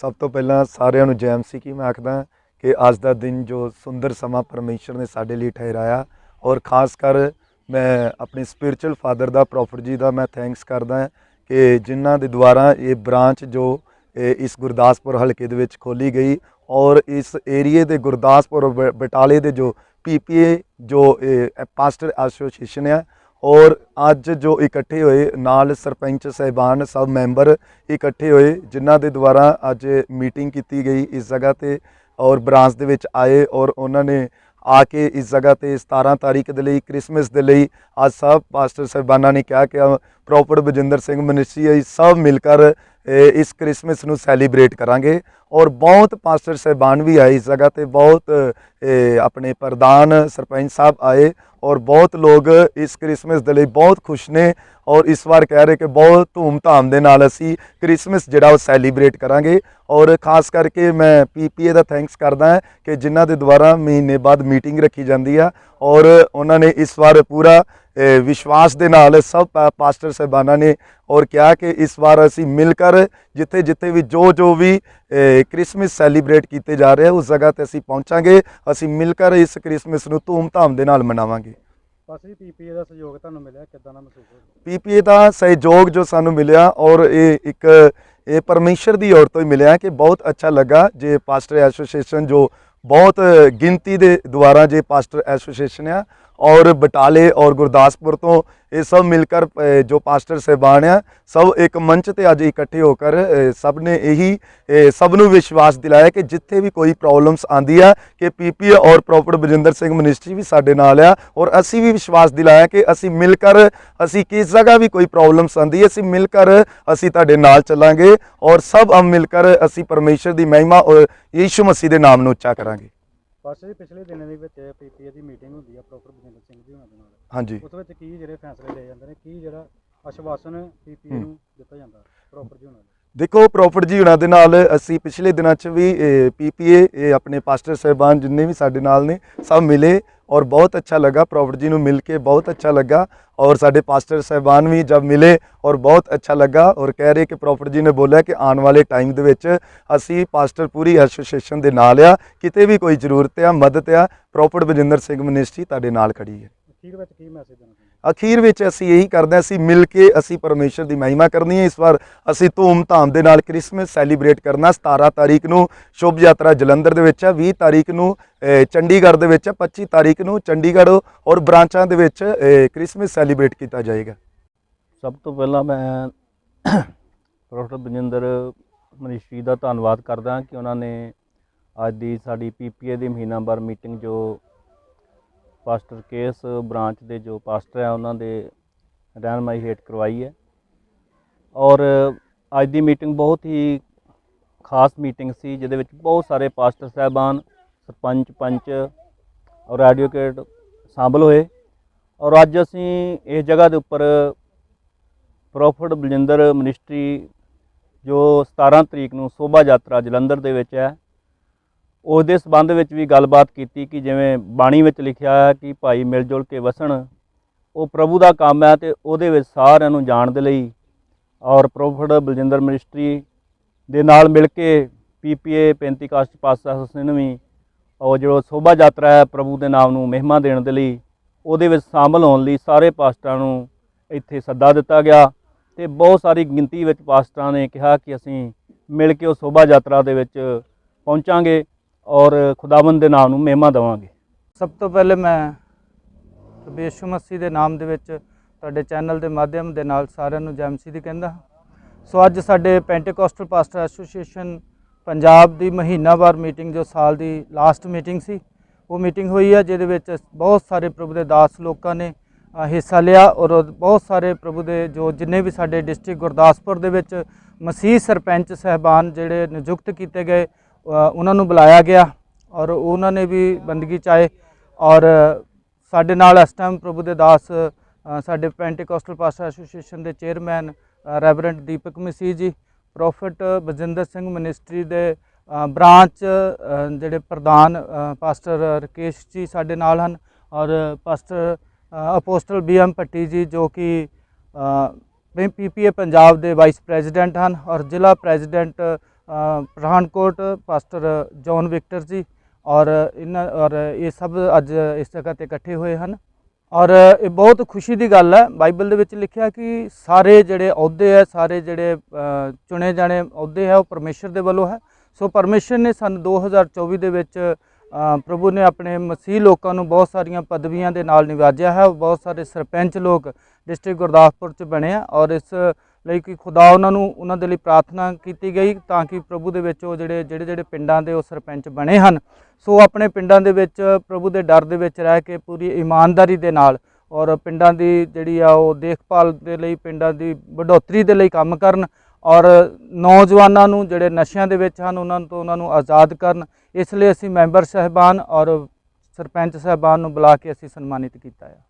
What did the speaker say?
ਸਭ ਤੋਂ ਪਹਿਲਾਂ ਸਾਰਿਆਂ ਨੂੰ ਜੈ ਮਸੀਹ ਕੀ ਮੈਂ ਆਖਦਾ ਕਿ ਅੱਜ ਦਾ ਦਿਨ ਜੋ ਸੁੰਦਰ ਸਮਾਂ ਪਰਮੇਸ਼ਰ ਨੇ ਸਾਡੇ ਲਈ ਠਹਿਰਾਇਆ ਔਰ ਖਾਸ ਕਰ ਮੈਂ ਆਪਣੇ ਸਪਿਰਚੁਅਲ ਫਾਦਰ ਦਾ ਪ੍ਰੋਫਟ ਜੀ ਦਾ ਮੈਂ ਥੈਂਕਸ ਕਰਦਾ ਕਿ ਜਿਨ੍ਹਾਂ ਦੇ ਦੁਆਰਾ ਇਹ ਬ੍ਰਾਂਚ ਜੋ ਇਸ ਗੁਰਦਾਸਪੁਰ ਹਲਕੇ ਦੇ ਵਿੱਚ ਖੋਲੀ ਗਈ ਔਰ ਇਸ ਏਰੀਏ ਦੇ ਗੁਰਦਾਸਪੁਰ ਬ- ਬਟਾਲੇ ਦੇ ਜੋ ਪੀਪੀਏ ਜੋ ਪਾਸਟਰ ਐਸੋਸੀਏਸ਼ਨ ਹੈ ਔਰ ਅੱਜ ਜੋ ਇਕੱਠੇ ਹੋਏ ਨਾਲ ਸਰਪੰਚ ਸਹਿਬਾਨ ਸਭ ਮੈਂਬਰ ਇਕੱਠੇ ਹੋਏ, ਜਿਨ੍ਹਾਂ ਦੇ ਦੁਆਰਾ ਅੱਜ ਮੀਟਿੰਗ ਕੀਤੀ ਗਈ ਇਸ ਜਗ੍ਹਾ ਤੇ ਔਰ ਬ੍ਰਾਂਚ ਦੇ ਵਿੱਚ ਆਏ ਔਰ ਉਹਨਾਂ ਨੇ ਆ ਕੇ ਇਸ ਜਗ੍ਹਾ ਤੇ 17 ਤਾਰੀਖ ਦੇ ਲਈ, ਕ੍ਰਿਸਮਸ ਦੇ ਲਈ ਅੱਜ ਸਭ ਪਾਸਟਰ ਸਾਹਿਬਾਨਾਂ ਨੇ ਕਿਹਾ ਕਿ ਪ੍ਰੋਪਰ ਬਜਿੰਦਰ ਸਿੰਘ ਮਨਿਸਟਰੀ ਅਸੀਂ ਸਭ ਮਿਲ ਕਰ ਇਸ ਕ੍ਰਿਸਮਸ ਨੂੰ ਸੈਲੀਬ੍ਰੇਟ ਕਰਾਂਗੇ ਔਰ ਬਹੁਤ ਪਾਸਟਰ ਸਾਹਿਬਾਨ ਵੀ ਆਏ ਇਸ ਜਗ੍ਹਾ ਤੇ, ਬਹੁਤ ਆਪਣੇ ਪ੍ਰਧਾਨ ਸਰਪੰਚ ਸਾਹਿਬ ਆਏ ਔਰ ਬਹੁਤ ਲੋਕ ਇਸ ਕ੍ਰਿਸਮਸ ਦੇ ਲਈ ਬਹੁਤ ਖੁਸ਼ ਨੇ ਔਰ ਇਸ ਵਾਰ ਕਹਿ ਰਹੇ ਕਿ ਬਹੁਤ ਧੂਮ-ਧਾਮ ਦੇ ਨਾਲ ਅਸੀਂ ਕ੍ਰਿਸਮਸ ਜਿਹੜਾ ਉਹ ਸੈਲੀਬ੍ਰੇਟ ਕਰਾਂਗੇ ਔਰ ਖਾਸ ਕਰਕੇ ਮੈਂ ਪੀਪੀਏ ਦਾ ਥੈਂਕਸ ਕਰਦਾ ਹਾਂ ਕਿ ਜਿਨ੍ਹਾਂ ਦੇ ਦੁਆਰਾ ਮਹੀਨੇ ਬਾਅਦ ਮੀਟਿੰਗ ਰੱਖੀ ਜਾਂਦੀ ਆ ਔਰ ਉਹਨਾਂ ਨੇ ਇਸ ਵਾਰ ਪੂਰਾ ਵਿਸ਼ਵਾਸ ਦੇ ਨਾਲ ਸਭ ਪਾਸਟਰ ਸਾਹਿਬਾਨਾਂ ਨੇ ਔਰ ਕਿਹਾ ਕਿ ਇਸ ਵਾਰ ਅਸੀਂ ਮਿਲ ਕਰ ਜਿੱਥੇ ਜਿੱਥੇ ਵੀ ਜੋ ਜੋ ਵੀ ਕ੍ਰਿਸਮਸ ਸੈਲੀਬ੍ਰੇਟ ਕੀਤੇ ਜਾ ਰਹੇ ਉਸ ਜਗ੍ਹਾ ਤੇ ਅਸੀਂ ਪਹੁੰਚਾਂਗੇ। ਅਸੀਂ ਮਿਲ ਕਰ ਇਸ ਕ੍ਰਿਸਮਸ ਨੂੰ ਧੂਮ-ਧਾਮ ਦੇ ਨਾਲ ਮਨਾਵਾਂਗੇ। ਬਸ ਜੀ ਪੀਪੀਏ ਦਾ ਸਹਿਯੋਗ ਤੁਹਾਨੂੰ ਮਿਲਿਆ ਕਿੱਦਾਂ ਦਾ ਮਹਿਸੂਸ ਹੋ ਰਿਹਾ ਪੀਪੀਏ ਦਾ ਸਹਿਯੋਗ ਜੋ ਸਾਨੂੰ ਮਿਲਿਆ ਔਰ ਇਹ ਇੱਕ ਇਹ ਪਰਮੇਸ਼ਰ ਦੀ ਔਰ ਤੋਂ ਹੀ ਮਿਲਿਆ ਕਿ ਬਹੁਤ ਅੱਛਾ ਲੱਗਾ ਜੇ ਪਾਸਟਰ ਐਸੋਸੀਏਸ਼ਨ ਜੋ ਬਹੁਤ ਗਿਣਤੀ ਦੇ ਦੁਆਰਾ ਜੇ ਪਾਸਟਰ ਐਸੋਸੀਏਸ਼ਨ ਆ ਔਰ ਬਟਾਲੇ ਔਰ ਗੁਰਦਾਸਪੁਰ ਤੋਂ ਇਹ ਸਭ ਮਿਲ ਕਰ ਜੋ ਪਾਸਟਰ ਸਹਿਬਾਨ ਆ, ਸਭ ਇੱਕ ਮੰਚ ਤੇ ਅੱਜ ਇਕੱਠੇ ਹੋ ਕਰ ਸਭ ਨੇ ਇਹੀ ਸਭ ਨੂੰ ਵਿਸ਼ਵਾਸ ਦਿਲਾਇਆ ਕਿ ਜਿੱਥੇ ਵੀ ਕੋਈ ਪ੍ਰੋਬਲਮਸ ਆਂਦੀ ਆ, ਕਿ ਪੀਪੀਏ ਔਰ ਪ੍ਰੋਪਰ ਬਜਿੰਦਰ ਸਿੰਘ ਮਿਨਿਸਟਰੀ ਵੀ ਸਾਡੇ ਨਾਲ ਆ, ਔਰ ਅਸੀਂ ਵੀ ਵਿਸ਼ਵਾਸ ਦਿਲਾਇਆ ਕਿ ਅਸੀਂ ਮਿਲ ਕਰ ਅਸੀਂ ਕਿਸ ਜਗ੍ਹਾ ਵੀ ਕੋਈ ਪ੍ਰੋਬਲਮਸ ਆਂਦੀ, ਅਸੀਂ ਮਿਲ ਕਰ ਅਸੀਂ ਤੁਹਾਡੇ ਨਾਲ ਚੱਲਾਂਗੇ, ਔਰ ਸਭ ਹਮ ਮਿਲ ਕਰ ਅਸੀਂ ਪਰਮੇਸ਼ਰ ਦੀ ਮਹਿਮਾ, ਔਰ ਯੀਸ਼ੂ ਮਸੀਹ ਦੇ ਨਾਮ ਨੂੰ ਉੱਚਾ ਕਰਾਂਗੇ। ਬਸ ਜੀ ਪਿਛਲੇ ਦਿਨਾਂ ਦੇ ਵਿੱਚ ਪੀਪੀਏ ਦੀ ਮੀਟਿੰਗ ਹੁੰਦੀ ਆ ਪ੍ਰੋਫੈਸਰ ਬਜਿੰਦਰ ਸਿੰਘ ਜੀ ਉਹਨਾਂ ਦੇ ਨਾਲ। ਹਾਂਜੀ। ਉਸ ਵਿੱਚ ਕੀ ਜਿਹੜੇ ਫੈਸਲੇ ਲਏ ਜਾਂਦੇ ਨੇ ਕੀ ਜਿਹੜਾ ਆਸ਼ਵਾਸਨ ਪੀਪੀਏ। ਨੂੰ ਦਿੱਤਾ ਜਾਂਦਾ ਪ੍ਰੋਫੈਸਰ ਜੀ ਉਹਨਾਂ ਨੂੰ ਦੇਖੋ ਪ੍ਰੋਫਟ ਜੀ ਉਹਨਾਂ ਦੇ ਨਾਲ ਅਸੀਂ ਪਿਛਲੇ ਦਿਨਾਂ 'ਚ ਵੀ ਪੀਪੀਏ ਇਹ ਆਪਣੇ ਪਾਸਟਰ ਸਾਹਿਬਾਨ ਜਿੰਨੇ ਵੀ ਸਾਡੇ ਨਾਲ ਨੇ ਸਭ ਮਿਲੇ। ਔਰ ਬਹੁਤ ਅੱਛਾ ਲੱਗਾ ਪ੍ਰੋਫਟ ਜੀ ਨੂੰ ਮਿਲ ਕੇ, ਬਹੁਤ ਅੱਛਾ ਲੱਗਾ। ਔਰ ਸਾਡੇ ਪਾਸਟਰ ਸਾਹਿਬਾਨ ਵੀ ਜਦ ਮਿਲੇ ਔਰ ਬਹੁਤ ਅੱਛਾ ਲੱਗਾ। ਔਰ ਕਹਿ ਰਹੇ ਕਿ ਪ੍ਰੋਫਟ ਜੀ ਨੇ ਬੋਲਿਆ ਕਿ ਆਉਣ ਵਾਲੇ ਟਾਈਮ ਦੇ ਵਿੱਚ ਅਸੀਂ ਪਾਸਟਰ ਪੂਰੀ ਐਸੋਸੀਏਸ਼ਨ ਦੇ ਨਾਲ ਆ। ਕਿਤੇ ਵੀ ਕੋਈ ਜ਼ਰੂਰਤ ਆ, ਮਦਦ ਆ, ਪ੍ਰੋਫਟ ਬਜਿੰਦਰ ਸਿੰਘ ਮਿਨਿਸਟਰੀ ਤੁਹਾਡੇ ਨਾਲ ਖੜੀ ਹੈ। ਅਖੀਰ ਵਿੱਚ ਕੀ ਮੈਸੇਜ ਦੇਣਾ ਅਖੀਰ ਵਿੱਚ ਅਸੀਂ ਇਹੀ ਕਰਦੇ ਹਾਂ ਅਸੀਂ ਮਿਲ ਕੇ ਅਸੀਂ ਪਰਮੇਸ਼ਰ ਦੀ ਮਹਿਮਾ ਕਰਨੀ ਹੈ। ਇਸ ਵਾਰ ਅਸੀਂ ਧੂਮ-ਧਾਮ ਦੇ ਨਾਲ ਕ੍ਰਿਸਮਸ ਸੈਲੀਬ੍ਰੇਟ ਕਰਨਾ 17 ਤਾਰੀਖ ਨੂੰ। ਸ਼ੁਭ ਯਾਤਰਾ ਜਲੰਧਰ ਦੇ ਵਿੱਚ ਹੈ 20 ਤਾਰੀਖ ਨੂੰ ਚੰਡੀਗੜ੍ਹ ਦੇ ਵਿੱਚ ਹੈ 25 ਤਾਰੀਖ ਨੂੰ ਚੰਡੀਗੜ੍ਹ ਔਰ ਬ੍ਰਾਂਚਾਂ ਦੇ ਵਿੱਚ ਅਹ, ਕ੍ਰਿਸਮਸ ਸੈਲੀਬ੍ਰੇਟ ਕੀਤਾ ਜਾਏਗਾ। ਸਭ ਤੋਂ ਪਹਿਲਾਂ ਮੈਂ ਪ੍ਰੋਫੈਸਰ ਬਜਿੰਦਰ ਮਨੀਸ਼ੀ ਦਾ ਧੰਨਵਾਦ ਕਰਦਾ ਕਿ ਉਹਨਾਂ ਨੇ ਅੱਜ ਦੀ ਸਾਡੀ ਪੀਪੀਏ ਦੀ ਮਹੀਨਾਵਾਰ ਮੀਟਿੰਗ ਜੋ ਪਾਸਟਰ ਕੇਸ ਬ੍ਰਾਂਚ ਦੇ ਜੋ ਪਾਸਟਰ ਹੈ, ਉਹਨਾਂ ਦੇ ਰਹਿਨਮਾਈ ਹੇਠ ਕਰਵਾਈ ਹੈ। ਔਰ ਅੱਜ ਦੀ ਮੀਟਿੰਗ ਬਹੁਤ ਹੀ ਖਾਸ ਮੀਟਿੰਗ ਸੀ, ਜਿਹਦੇ ਵਿੱਚ ਬਹੁਤ ਸਾਰੇ ਪਾਸਟਰ ਸਾਹਿਬਾਨ, ਸਰਪੰਚ, ਪੰਚ ਔਰ ਐਡਵੋਕੇਟ ਸ਼ਾਮਲ ਹੋਏ। ਔਰ ਅੱਜ ਅਸੀਂ ਇਸ ਜਗ੍ਹਾ ਦੇ ਉੱਪਰ ਪ੍ਰੋਫਟ ਬਲਜਿੰਦਰ ਮਿਨਿਸਟਰੀ, ਜੋ 17 ਤਰੀਕ ਨੂੰ ਸ਼ੋਭਾ ਯਾਤਰਾ ਜਲੰਧਰ ਦੇ ਵਿੱਚ ਹੈ ਉਸ ਦੇ ਸਬੰਧ ਵਿੱਚ ਵੀ ਗੱਲਬਾਤ ਕੀਤੀ ਕਿ ਜਿਵੇਂ ਬਾਣੀ ਵਿੱਚ ਲਿਖਿਆ ਹੈ ਕਿ ਭਾਈ ਮਿਲ ਜੁਲ ਕੇ ਵਸਣ, ਉਹ ਪ੍ਰਭੂ ਦਾ ਕੰਮ ਹੈ ਤੇ ਉਹਦੇ ਵਿੱਚ ਸਾਰਿਆਂ ਨੂੰ ਜਾਣ ਦੇ ਲਈ ਔਰ ਪ੍ਰੋਫਟ ਬਲਜਿੰਦਰ ਮਿਨਿਸਟਰੀ ਦੇ ਨਾਲ ਮਿਲ ਕੇ ਪੀਪੀਏ 35 ਕਾਸਟ ਪਾਸਾ ਹੁਸਨ ਵੀ ਉਹ ਜੋ ਸ਼ੋਭਾ ਯਾਤਰਾ ਹੈ ਪ੍ਰਭੂ ਦੇ ਨਾਮ ਨੂੰ ਮਹਿਮਾ ਦੇਣ ਦੇ ਲਈ, ਉਹਦੇ ਵਿੱਚ ਸ਼ਾਮਲ ਹੋਣ ਲਈ ਸਾਰੇ ਪਾਸਟਰਾਂ ਨੂੰ ਇੱਥੇ ਸੱਦਾ ਦਿੱਤਾ ਗਿਆ ਤੇ ਬਹੁਤ ਸਾਰੀ ਗਿਣਤੀ ਵਿੱਚ ਪਾਸਟਰਾਂ ਨੇ ਕਿਹਾ ਕਿ ਅਸੀਂ ਮਿਲ ਕੇ ਉਹ ਸ਼ੋਭਾ ਯਾਤਰਾ ਦੇ ਵਿੱਚ ਪਹੁੰਚਾਂਗੇ। ਔਰ ਖੁਦਾਵੰਦ ਦੇ ਨਾਮ ਨੂੰ ਮਹਿਮਾ ਦੇਵਾਂਗੇ ਸਭ ਤੋਂ ਪਹਿਲੇ ਮੈਂ ਪ੍ਰਭੂ ਯਿਸੂ ਮਸੀਹ ਦੇ ਨਾਮ ਦੇ ਵਿੱਚ ਤੁਹਾਡੇ ਚੈਨਲ ਦੇ ਮਾਧਿਅਮ ਦੇ ਨਾਲ ਸਾਰਿਆਂ ਨੂੰ ਜੈ ਮਸੀਹ ਦੀ ਕਹਿੰਦਾ ਹਾਂ। ਸੋ ਅੱਜ ਸਾਡੇ ਪੈਂਟੇਕੋਸਟਲ ਪਾਸਟਰ ਐਸੋਸੀਏਸ਼ਨ ਪੰਜਾਬ ਦੀ ਮਹੀਨਾਵਾਰ ਮੀਟਿੰਗ ਜੋ ਸਾਲ ਦੀ ਲਾਸਟ ਮੀਟਿੰਗ ਸੀ, ਉਹ ਮੀਟਿੰਗ ਹੋਈ ਹੈ ਜਿਹਦੇ ਵਿੱਚ ਬਹੁਤ ਸਾਰੇ ਪ੍ਰਭੂ ਦੇ ਦਾਸ ਲੋਕਾਂ ਨੇ ਹਿੱਸਾ ਲਿਆ ਔਰ ਬਹੁਤ ਸਾਰੇ ਪ੍ਰਭੂ ਦੇ ਜੋ ਜਿੰਨੇ ਵੀ ਸਾਡੇ ਡਿਸਟ੍ਰਿਕਟ ਗੁਰਦਾਸਪੁਰ ਦੇ ਵਿੱਚ ਮਸੀਹ ਸਰਪੰਚ ਸਹਿਬਾਨ ਜਿਹੜੇ ਨਿਯੁਕਤ ਕੀਤੇ ਗਏ ਉਹਨਾਂ ਨੂੰ ਬੁਲਾਇਆ ਗਿਆ ਔਰ ਉਹਨਾਂ ਨੇ ਵੀ ਬੰਦਗੀ ਚਾਏ ਔਰ ਸਾਡੇ ਨਾਲ ਇਸ ਟਾਈਮ ਪ੍ਰਭੂ ਦੇ ਦਾਸ ਅ, ਸਾਡੇ ਪੈਂਟੀਕੋਸਟਲ ਪਾਸਟਰ ਐਸੋਸੀਏਸ਼ਨ ਦੇ chairman reverend Deepak Masih ji prophet Bajinder Singh ministry ਦੇ ਬ੍ਰਾਂਚ ਜਿਹੜੇ ਪ੍ਰਧਾਨ ਪਾਸਟਰ ਰਕੇਸ਼ ਜੀ ਸਾਡੇ ਨਾਲ ਹਨ ਔਰ ਪਾਸਟਰ ਅ, ਅਪੋਸਟਲ ਬੀਐਮ ਭੱਟੀ ਜੀ ਜੋ ਕਿ ਪੀਪੀਏ ਪੰਜਾਬ ਦੇ ਵਾਈਸ ਪ੍ਰੈਜ਼ੀਡੈਂਟ ਹਨ ਔਰ ਜ਼ਿਲ੍ਹਾ president Pathankot pastor John Victor ji ਔਰ ਇਹਨਾਂ ਔਰ ਇਹ ਸਭ ਅੱਜ ਇਸ ਜਗ੍ਹਾ ਤੇ ਇਕੱਠੇ ਹੋਏ ਹਨ। ਔਰ ਇਹ ਬਹੁਤ ਖੁਸ਼ੀ ਦੀ ਗੱਲ ਹੈ, ਬਾਈਬਲ ਦੇ ਵਿੱਚ ਲਿਖਿਆ ਕਿ ਸਾਰੇ ਜਿਹੜੇ ਅਹੁਦੇ ਹੈ, ਸਾਰੇ ਜਿਹੜੇ ਚੁਣੇ ਜਾਣੇ ਅਹੁਦੇ ਹੈ, ਉਹ ਪਰਮੇਸ਼ਰ ਦੇ ਵੱਲੋਂ ਹੈ। ਸੋ ਪਰਮੇਸ਼ਰ ਨੇ ਸਾਨੂੰ 2024 ਦੇ ਵਿੱਚ ਪ੍ਰਭੂ ਨੇ ਆਪਣੇ ਮਸੀਹ ਲੋਕਾਂ ਨੂੰ ਬਹੁਤ ਸਾਰੀਆਂ ਪਦਵੀਆਂ ਦੇ ਨਾਲ ਨਿਵਾਜਿਆ ਹੈ। ਬਹੁਤ ਸਾਰੇ ਸਰਪੰਚ ਲੋਕ ਡਿਸਟ੍ਰਿਕਟ ਗੁਰਦਾਸਪੁਰ ਚ ਬਣੇ ਆ ਔਰ ਇਸ ਲਈ ਕਿ ਖੁਦਾ ਉਹਨਾਂ ਨੂੰ, ਉਹਨਾਂ ਦੇ ਲਈ ਪ੍ਰਾਰਥਨਾ ਕੀਤੀ ਗਈ ਤਾਂ ਕਿ ਪ੍ਰਭੂ ਦੇ ਵਿੱਚ ਉਹ ਜਿਹੜੇ ਜਿਹੜੇ ਜਿਹੜੇ ਪਿੰਡਾਂ ਦੇ ਉਹ ਸਰਪੰਚ ਬਣੇ ਹਨ। ਸੋ ਆਪਣੇ ਪਿੰਡਾਂ ਦੇ ਵਿੱਚ ਪ੍ਰਭੂ ਦੇ ਡਰ ਦੇ ਵਿੱਚ ਰਹਿ ਕੇ ਪੂਰੀ ਇਮਾਨਦਾਰੀ ਦੇ ਨਾਲ ਔਰ ਪਿੰਡਾਂ ਦੀ ਜਿਹੜੀ ਆ ਉਹ ਦੇਖਭਾਲ ਦੇ ਲਈ, ਪਿੰਡਾਂ ਦੀ ਵਡੋਤਰੀ ਦੇ ਲਈ ਕੰਮ ਕਰਨ ਔਰ ਨੌਜਵਾਨਾਂ ਨੂੰ ਜਿਹੜੇ ਨਸ਼ਿਆਂ ਦੇ ਵਿੱਚ ਹਨ, ਉਹਨਾਂ ਤੋਂ ਉਹਨਾਂ ਨੂੰ ਆਜ਼ਾਦ ਕਰਨ। ਇਸ ਲਈ ਅਸੀਂ ਮੈਂਬਰ ਸਹਿਬਾਨ ਔਰ ਸਰਪੰਚ ਸਹਿਬਾਨ ਨੂੰ ਬੁਲਾ ਕੇ ਅਸੀਂ ਸਨਮਾਨਿਤ ਕੀਤਾ ਹੈ